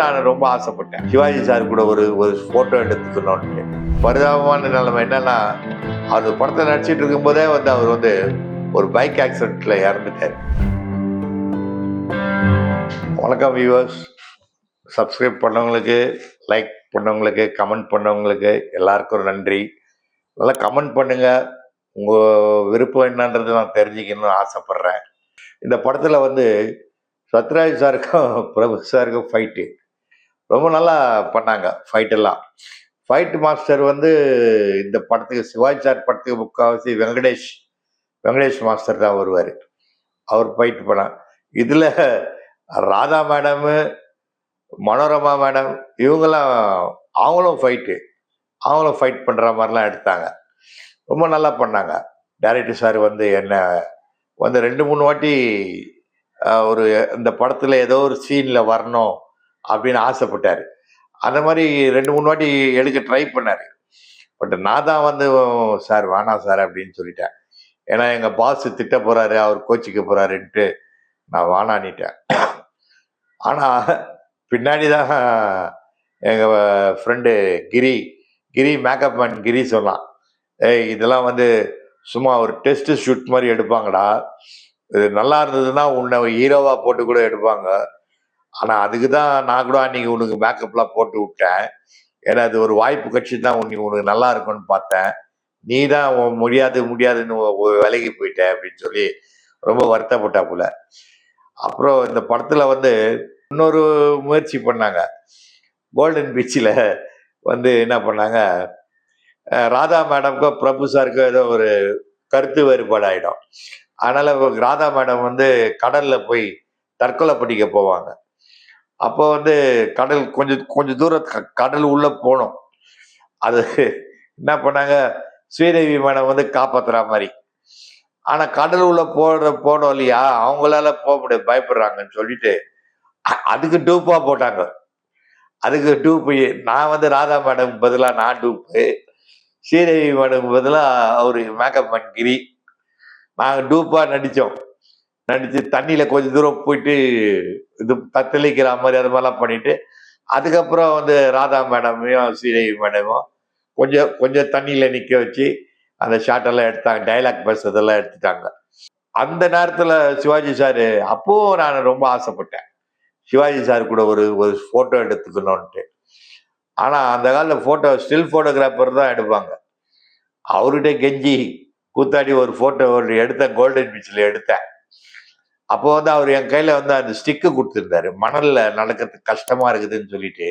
நான் ரொம்ப ஆசைப்பட்டேன். சிவாஜி சார் கூட ஒரு ஒரு ஃபோட்டோ எடுத்துக்கணும்னு பரிதாபமான நிலைமை என்னன்னா அந்த படத்தை நடிச்சிட்டு இருக்கும்போதே வந்து அவர் வந்து ஒரு பைக் ஆக்சிடென்ட்ல இறந்துட்டார். வணக்கம் வியூவர்ஸ் சப்ஸ்கிரைப் பண்ணவங்களுக்கு லைக் பண்ணவங்களுக்கு கமெண்ட் பண்ணவங்களுக்கு எல்லாருக்கும் நன்றி. நல்லா கமெண்ட் பண்ணுங்க. உங்கள் விருப்பம் என்னன்றது நான் தெரிஞ்சுக்கணும்னு ஆசைப்பட்றேன். இந்த படத்தில் வந்து சத்ராஜ் சாருக்கும் பிரபு சாருக்கும் ஃபைட்டு ரொம்ப நல்லா பண்ணாங்க ஃபைட் எல்லாம். ஃபைட் மாஸ்டர் வந்து இந்த படத்துக்கு சிவாஜி சார் படத்துக்கு முக்கால்வாசி வெங்கடேஷ் வெங்கடேஷ் மாஸ்டர் தான் வருவார். அவர் ஃபைட் பண்ணார். இதில் ராதா மேடமு மனோரமா மேடம் இவங்கெல்லாம் அவங்களும் ஃபைட்டு அவங்களும் ஃபைட் பண்ணுற மாதிரிலாம் எடுத்தாங்க. ரொம்ப நல்லா பண்ணாங்க. டேரக்டர் சார் வந்து என்ன வந்து ரெண்டு மூணு வாட்டி ஒரு இந்த படத்தில் ஏதோ ஒரு சீனில் வரணும் அப்படின்னு ஆசைப்பட்டார். அந்த மாதிரி ரெண்டு மூணு வாட்டி எடுக்க ட்ரை பண்ணார். பட் நான் தான் வந்து சார் வேணாம் சார் அப்படின்னு சொல்லிட்டேன். ஏன்னா எங்கள் பாஸ் திட்ட போகிறாரு அவர் கோச்சிக்க போகிறாருன்ட்டு நான் வானானிட்டேன் ஆனால் பின்னாடி தான் எங்கள் friend Giri Giri makeup man Giri சொன்னான். ஏய் இதெல்லாம் வந்து சும்மா ஒரு டெஸ்ட்டு ஷூட் மாதிரி எடுப்பாங்கடா. இது நல்லா இருந்ததுன்னா உன்னை ஹீரோவாக போட்டு கூட எடுப்பாங்க. ஆனால் அதுக்கு தான் நான் கூட அன்றைக்கி உனக்கு மேக்கப்லாம் போட்டு விட்டேன். ஏன்னா அது ஒரு வாய்ப்பு கட்சி தான் உனக்கு உனக்கு நல்லா இருக்கும்னு பார்த்தேன். நீ தான் உன் முடியாது முடியாதுன்னு விலகி போயிட்ட அப்படின்னு சொல்லி ரொம்ப வருத்தப்பட்டாப்புல அப்புறம் இந்த படத்தில் வந்து இன்னொரு முயற்சி பண்ணாங்க. கோல்டன் பீச்சில் வந்து என்ன பண்ணாங்க? ராதா மேடம்க்கோ பிரபு சாருக்கோ ஏதோ ஒரு கருத்து வேறுபாடு ஆகிடும் அதனால் ராதா மேடம் வந்து கடலில் போய் தற்கொலை பண்ணிக்க போவாங்க. அப்போ வந்து கடல் கொஞ்சம் கொஞ்சம் தூரம் க- கடல் உள்ளே போனோம். அது என்ன பண்ணாங்க? ஸ்ரீதேவி மேடம் வந்து காப்பாத்துற மாதிரி. ஆனால் கடல் உள்ள போடுற போனோம் இல்லையா? அவங்களால போக முடியாது பயப்படுறாங்கன்னு சொல்லிட்டு அதுக்கு டூப்பாக போட்டாங்க. அதுக்கு டூப்பு நான் வந்து ராதா மேடம் பதிலாக நான் டூப்பு. ஸ்ரீதேவி மேடம் பதிலாக அவர் மேக்கப் மேன் கிரி நாங்கள் டூப்பாக நடித்தோம் நடித்து தண்ணியில் கொஞ்சம் தூரம் போயிட்டு இது தத்தளிக்கிற மாதிரி அது மாதிரிலாம் பண்ணிட்டு அதுக்கப்புறம் வந்து ராதா மேடமையும் ஸ்ரீதேவி மேடமும் கொஞ்சம் கொஞ்சம் தண்ணியில் நிற்க வச்சு அந்த ஷாட்டெல்லாம் எடுத்தாங்க டைலாக் பேசுறதெல்லாம் எடுத்துட்டாங்க. அந்த நேரத்தில் சிவாஜி சார் அப்போவும் நான் ரொம்ப ஆசைப்பட்டேன். சிவாஜி சார் கூட ஒரு ஒரு ஃபோட்டோ எடுத்துக்கணும்ன்ட்டு. ஆனால் அந்த காலத்தில் ஃபோட்டோ ஸ்டில் ஃபோட்டோகிராஃபர் தான் எடுப்பாங்க. அவர்கிட்ட கெஞ்சி கூத்தாடி ஒரு ஃபோட்டோ ஒரு எடுத்தேன் கோல்டன் பீச்சில் எடுத்தேன். அப்போ வந்து அவர் என் கையில் வந்து அந்த ஸ்டிக்கு கொடுத்துருந்தாரு. மணலில் நடக்கிறதுக்கு கஷ்டமாக இருக்குதுன்னு சொல்லிட்டு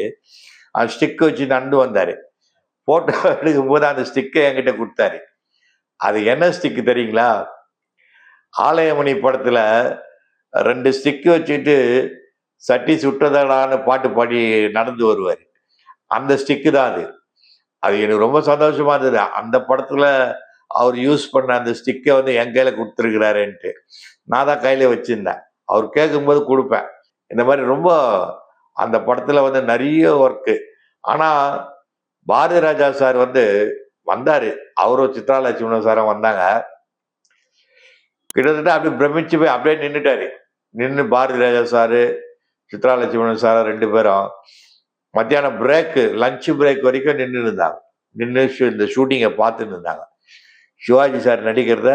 அந்த ஸ்டிக்கு வச்சு நண்டு வந்தார். ஃபோட்டோ எடுக்கும்போது அந்த ஸ்டிக்கை என்கிட்ட கொடுத்தாரு. அது என்ன ஸ்டிக்கு தெரியுங்களா? ஆலயமணி படத்தில் ரெண்டு ஸ்டிக்கு வச்சுட்டு சட்டி சுட்டதடான்னு பாட்டு பாடி நடந்து வருவார். அந்த ஸ்டிக்கு தான் அது. அது எனக்கு ரொம்ப சந்தோஷமா இருந்தது. அந்த படத்தில் அவர் யூஸ் பண்ண அந்த ஸ்டிக்கை வந்து என் கையில் கொடுத்துருக்கிறாருன்ட்டு. நான் தான் கையில் வச்சுருந்தேன். அவர் கேட்கும்போது கொடுப்பேன். இந்த மாதிரி ரொம்ப அந்த படத்தில் வந்து நிறைய ஒர்க்கு ஆனால் பாரதி ராஜா சார் வந்து வந்தார். அவரும் சித்ரா லட்சுமணன் சாரும் வந்தாங்க. கிட்டத்தட்ட அப்படியே பிரமிச்சு போய் அப்படியே நின்றுட்டாரு நின்று பாரதி ராஜா சாரு சித்ரா லட்சுமணன் சார் ரெண்டு பேரும் மத்தியானம் பிரேக்கு லஞ்ச் பிரேக் வரைக்கும் நின்று இருந்தாங்க நின்று இந்த ஷூட்டிங்கை பார்த்துட்டு இருந்தாங்க. சிவாஜி சார் நடிக்கிறத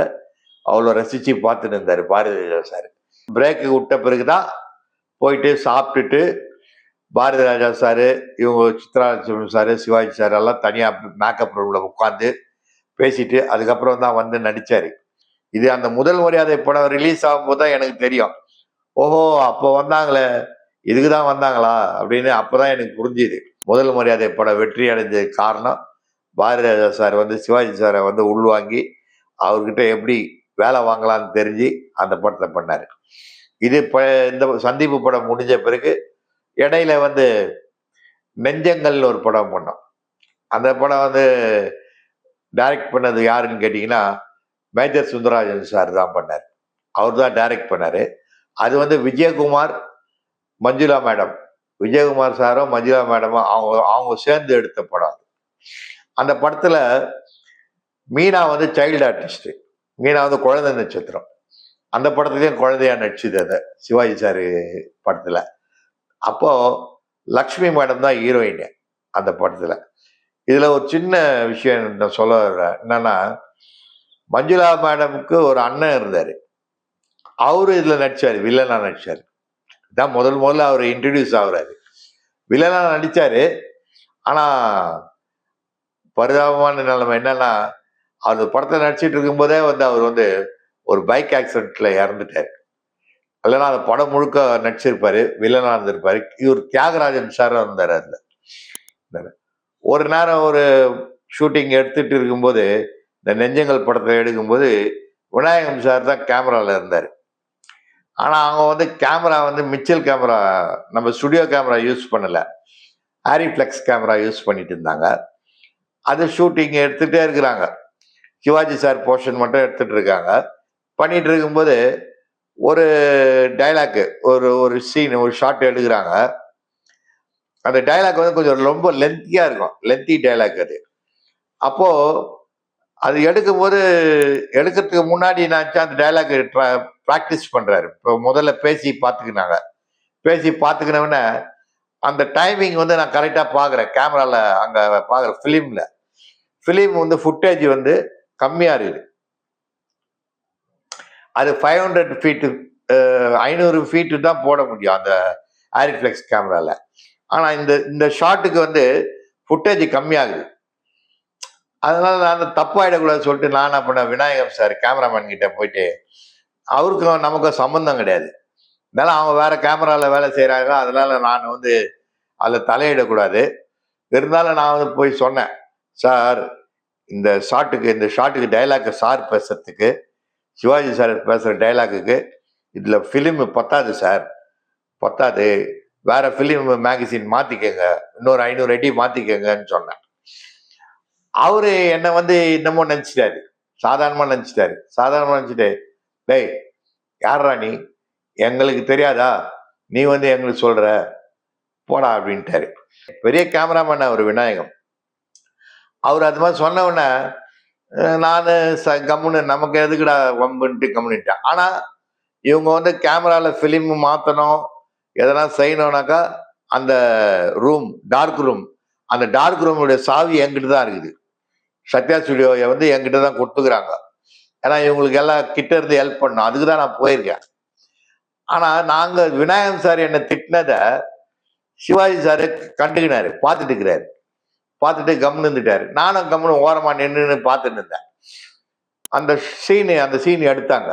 அவ்வளோ ரசித்து பார்த்துட்டு இருந்தார் பாரதி ராஜா சார் பிரேக்கு விட்ட பிறகு தான் போயிட்டு சாப்பிட்டுட்டு பாரதி ராஜா சார் இவங்க சித்ராலட்சுமி சார் சிவாஜி சார் எல்லாம் தனியாக மேக்கப் ரூமில் உட்காந்து பேசிட்டு அதுக்கப்புறம் தான் வந்து நடித்தார் இது அந்த முதல் மரியாதை படம் ரிலீஸ் ஆகும்போது தான் எனக்கு தெரியும். ஓஹோ அப்போ வந்தாங்களே இதுக்கு தான் வந்தாங்களா அப்படின்னு அப்போ தான் எனக்கு புரிஞ்சுது. முதல் மரியாதை படம் வெற்றி அடைஞ்சது காரணம் பாரதி ராஜா சார் வந்து சிவாஜி சாரை வந்து உள்வாங்கி அவர்கிட்ட எப்படி வேலை வாங்கலாம்னு தெரிஞ்சு அந்த படத்தை பண்ணார். இது இப்போ இந்த சந்திப்பு படம் முடிஞ்ச பிறகு இடையில வந்து நெஞ்சங்கள்னு ஒரு படம் பண்ணோம். அந்த படம் வந்து டைரக்ட் பண்ணது யாருன்னு கேட்டிங்கன்னா மேஜர் சுந்தரராஜன் சார் தான் பண்ணார். அவர் தான் டைரக்ட் பண்ணார். அது வந்து விஜயகுமார் மஞ்சுளா மேடம். விஜயகுமார் சாரும் மஞ்சுளா மேடமும் அவங்க அவங்க சேர்ந்து எடுத்த படம் அந்த படத்தில் மீனா வந்து சைல்டு ஆர்டிஸ்ட் மீனாவது வந்து குழந்தை நட்சத்திரம். அந்த படத்துலேயும் குழந்தையா நடிச்சுது அதை சிவாஜி சார் படத்தில். அப்போது லக்ஷ்மி மேடம் தான் ஹீரோயின் அந்த படத்தில். இதில் ஒரு சின்ன விஷயம் நான் சொல்ல வர்றேன். என்னன்னா மஞ்சுளா மேடமுக்கு ஒரு அண்ணன் இருந்தார். அவரு இதில் நடிச்சார் வில்லனா நடிச்சார். இதான் முதல் முதல்ல அவர் இன்ட்ரடியூஸ் ஆகுறாரு. வில்லனா நடித்தார் ஆனால் பரிதாபமான நிலைமை என்னன்னா அவர் படத்தை நடிச்சிட்டு இருக்கும்போதே வந்து அவர் வந்து ஒரு பைக் ஆக்சிடென்ட்ல இறந்துட்டார். இல்லைன்னா அந்த படம் முழுக்க நடிச்சிருப்பாரு வில்லனாக இருந்திருப்பாரு. இவர் தியாகராஜன் சார் இருந்தார் அதில். ஒரு நேரம் ஒரு ஷூட்டிங் எடுத்துட்டு இருக்கும்போது இந்த நெஞ்சங்கள் படத்தை எடுக்கும்போது விநாயகம் சார் தான் கேமராவில் இருந்தார். ஆனால் அவங்க வந்து கேமரா வந்து மிச்சல் கேமரா நம்ம ஸ்டுடியோ கேமரா யூஸ் பண்ணலை. ஆரிஃப்ளெக்ஸ் கேமரா யூஸ் பண்ணிட்டு இருந்தாங்க. அது ஷூட்டிங் எடுத்துகிட்டே இருக்கிறாங்க. சிவாஜி சார் போர்ஷன் மட்டும் எடுத்துட்டு இருக்காங்க. பண்ணிட்டு இருக்கும்போது ஒரு டைலாக்கு ஒரு ஒரு சீன் ஒரு ஷாட் எடுக்கிறாங்க. அந்த டைலாக் வந்து கொஞ்சம் ரொம்ப லென்த்தியாக இருக்கும். லென்த்தி டைலாக் அது. அப்போது அது எடுக்கும்போது எடுக்கிறதுக்கு முன்னாடி நான் அந்த டைலாக் ப்ராக்டிஸ் பண்ணுறாரு இப்போ முதல்ல பேசி பார்த்துக்கினாங்க. பேசி பார்த்துக்கினவுடனே அந்த டைமிங் வந்து நான் கரெக்டாக பார்க்குறேன். கேமராவில் அங்கே பார்க்குறேன் ஃபிலிமில் ஃபிலிம் வந்து ஃபுட்டேஜ் வந்து கம்மியாக இருக்குது. அது ஃபைவ் ஹண்ட்ரட் ஃபீட்டு ஐநூறு ஃபீட்டு தான் போட முடியும் அந்த ஆரிஃப்ளெக்ஸ் கேமராவில் ஆனால் இந்த இந்த ஷாட்டுக்கு வந்து ஃபுட்டேஜ் கம்மியாகுது அதனால நான் தப்பாயிடக்கூடாதுன்னு சொல்லிட்டு நான் என்ன பண்ணேன் விநாயகர் சார் கேமராமேன் கிட்ட போயிட்டு அவருக்கும் நமக்கும் சம்மந்தம் கிடையாது. இருந்தாலும் அவங்க வேற கேமராவில் வேலை செய்கிறாங்க அதனால நான் வந்து அதில் தலையிடக்கூடாது. இருந்தாலும் நான் வந்து போய் சொன்னேன் சார் இந்த ஷாட்டுக்கு இந்த ஷாட்டுக்கு டைலாக்கு சார் பேசுறதுக்கு சிவாஜி சார் பேசுகிற டைலாக்குக்கு இதில் ஃபிலிம் பத்தாது சார். பத்தாது. வேற ஃபிலிம் மேகசின் மாற்றிக்கங்க இன்னொரு ஐநூறு அடி மாற்றிக்கங்கன்னு சொன்னேன். அவரு என்னை வந்து இன்னமும் நினச்சிட்டாரு. சாதாரணமாக நினச்சிட்டாரு. சாதாரணமாக நினச்சிட்டு டேய் யார்ரா நீ? எங்களுக்கு தெரியாதா? நீ வந்து எங்களுக்கு சொல்கிற போடா அப்படின்ட்டாரு. பெரிய கேமராமேன் அவர் விநாயகம். அவர் அது மாதிரி சொன்ன நான் ச கம்முன்னு நமக்கு எதுக்குடா வம்புன்ட்டு கம்முன்னுட்டேன் ஆனால் இவங்க வந்து கேமராவில் ஃபிலிம் மாற்றணும் எதனா செய்யணும்னாக்கா அந்த ரூம் டார்க் ரூம் அந்த டார்க் ரூமுடைய சாவி என்கிட்ட தான் இருக்குது. சத்யா ஸ்டுடியோவை வந்து என்கிட்ட தான் கொடுத்துக்கிறாங்க. ஏன்னா இவங்களுக்கு எல்லாம் கிட்ட இருந்து ஹெல்ப் பண்ணணும். அதுக்கு தான் நான் போயிருக்கேன். ஆனால் நாங்கள் விநாயகம் சார் என்னை திட்டினதை சிவாஜி சார் கண்டுக்கினாரு பார்த்துட்டு இருக்கிறாரு. பார்த்துட்டு கம்னு இருந்துட்டாரு. நானும் கம்னு ஓரமாக நின்றுன்னு பார்த்துட்டு இருந்தேன். அந்த சீனு அந்த சீனு எடுத்தாங்க.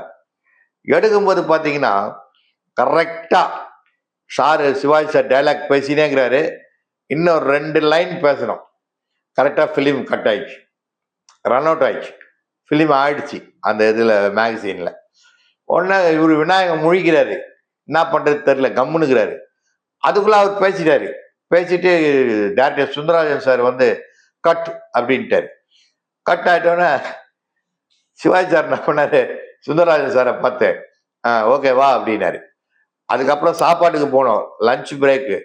எடுக்கும்போது பார்த்தீங்கன்னா கரெக்டாக சாரு சிவாஜி சார் டைலாக் பேசினேங்கிறாரு. இன்னும் ரெண்டு லைன் பேசணும். கரெக்டாக ஃபிலிம் கட் ஆயிடுச்சு. ரன் அவுட் ஆயிடுச்சு. ஃபிலிம் ஆயிடுச்சு அந்த இதில் மேகசீனில் உடனே இவர் விநாயகம் முழிக்கிறாரு. என்ன பண்ணுறது தெரில கம்முனுக்கிறாரு அதுக்குள்ளே அவர் பேசிட்டாரு. பேசிட்டு டேரக்டர் சுந்தரராஜன் சார் வந்து கட் அப்படின்ட்டாரு. கட் ஆகிட்டோன்னே சிவாஜி சார் என்ன பண்ணார்? சுந்தரராஜன் சாரை பார்த்தேன். ஆ ஓகே வா அப்படின்னாரு. அதுக்கப்புறம் சாப்பாட்டுக்கு போனோம். லஞ்ச் பிரேக்கு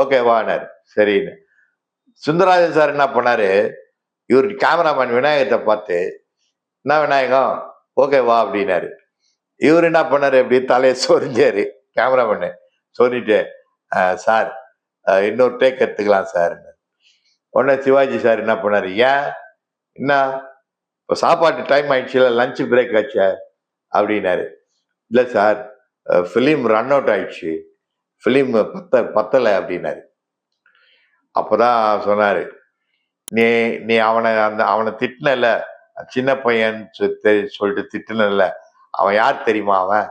ஓகே வானாரு சரின்னு. சுந்தரராஜன் சார் என்ன பண்ணார்? இவர் கேமராமேன் விநாயகத்தை பார்த்து என்ன விநாயகம்? ஓகே வா அப்படின்னாரு. இவர் என்ன பண்ணார்? இப்படி தலையை சொரிஞ்சாரு. கேமராமேனு சொல்லிட்டு சார் இன்னொரு டேக் எடுத்துக்கலாம் சார் உடனே சிவாஜி சார் என்ன பண்ணார்? ஏன்? என்ன? இப்போ சாப்பாட்டு டைம் ஆயிடுச்சுல லஞ்ச் பிரேக் ஆச்சா அப்படின்னாரு. இல்லை சார் ஃபிலிம் ரன் அவுட் ஆயிடுச்சு. ஃபிலிம் பத்த பத்தலை அப்படின்னாரு. அப்போதான் சொன்னார் நீ நீ அவனை அந்த அவனை திட்டினல சின்ன பையன் தெரி சொல்லிட்டு திட்டினல அவன் யார் தெரியுமா அவன்?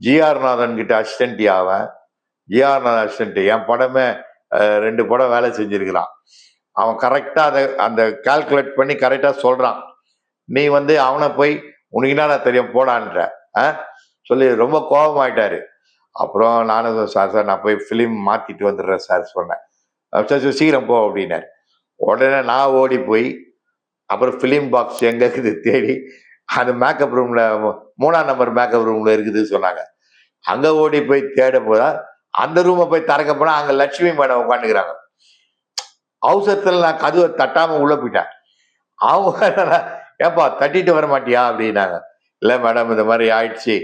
ஜிஆர் நாதன் கிட்ட அசிஸ்டன்ட் அவன்? ஜிஆர் நாதன் என் படமே ரெண்டு படம் வேலை செஞ்சிருக்கிறான். அவன் கரெக்டாக அதை அந்த கால்குலேட் பண்ணி கரெக்டாக சொல்கிறான் நீ வந்து அவனை போய் உனக்கு என்னடா தெரியும்? போடான்ற. ஆ சொல்லி ரொம்ப கோபமாயிட்டாரு. அப்புறம் நானும் சார் சார் நான் போய் ஃபிலிம் மாற்றிட்டு வந்துடுறேன் சார் சொன்னேன். சார் சரி சீக்கிரம் போ அப்படின்னாரு. உடனே நான் ஓடி போய் அப்புறம் ஃபிலிம் பாக்ஸ் எங்கே இருக்குது தேடி அது மேக்கப் ரூமில் மூணாம் நம்பர் மேக்கப் ரூமில் இருக்குது சொன்னாங்க. அங்கே ஓடி போய் தேட போதா அந்த ரூமை போய் திறக்க போனால் அங்கே லட்சுமி மேடம் உட்காந்துக்கிறாங்க அவசரத்தில் நான் கதவை தட்டாமல் உள்ளே போயிட்டேன். அவங்க ஏப்பா தட்டிட்டு வர மாட்டியா? அப்படின்னாங்க. இல்லை மேடம் இந்த மாதிரி ஆயிடுச்சு.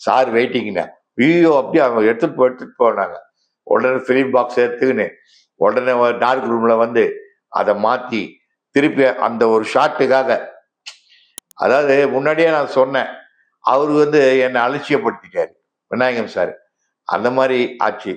சார் வெயிட்டிங்கண்ணே ஐயோ அப்படியே? அவங்க எடுத்துகிட்டு போ எடுத்துகிட்டு போனாங்க. உடனே ஃபிலிம் பாக்ஸ் எடுத்துக்கின்னு உடனே டார்க் ரூமில் வந்து அதை மாற்றி திருப்பி அந்த ஒரு ஷாட்டுக்காக அதாவது முன்னாடியே நான் சொன்னேன். அவர் வந்து என்னை அலட்சியப்படுத்திட்டார். விநாயகம் சார். அந்த மாதிரி ஆச்சு.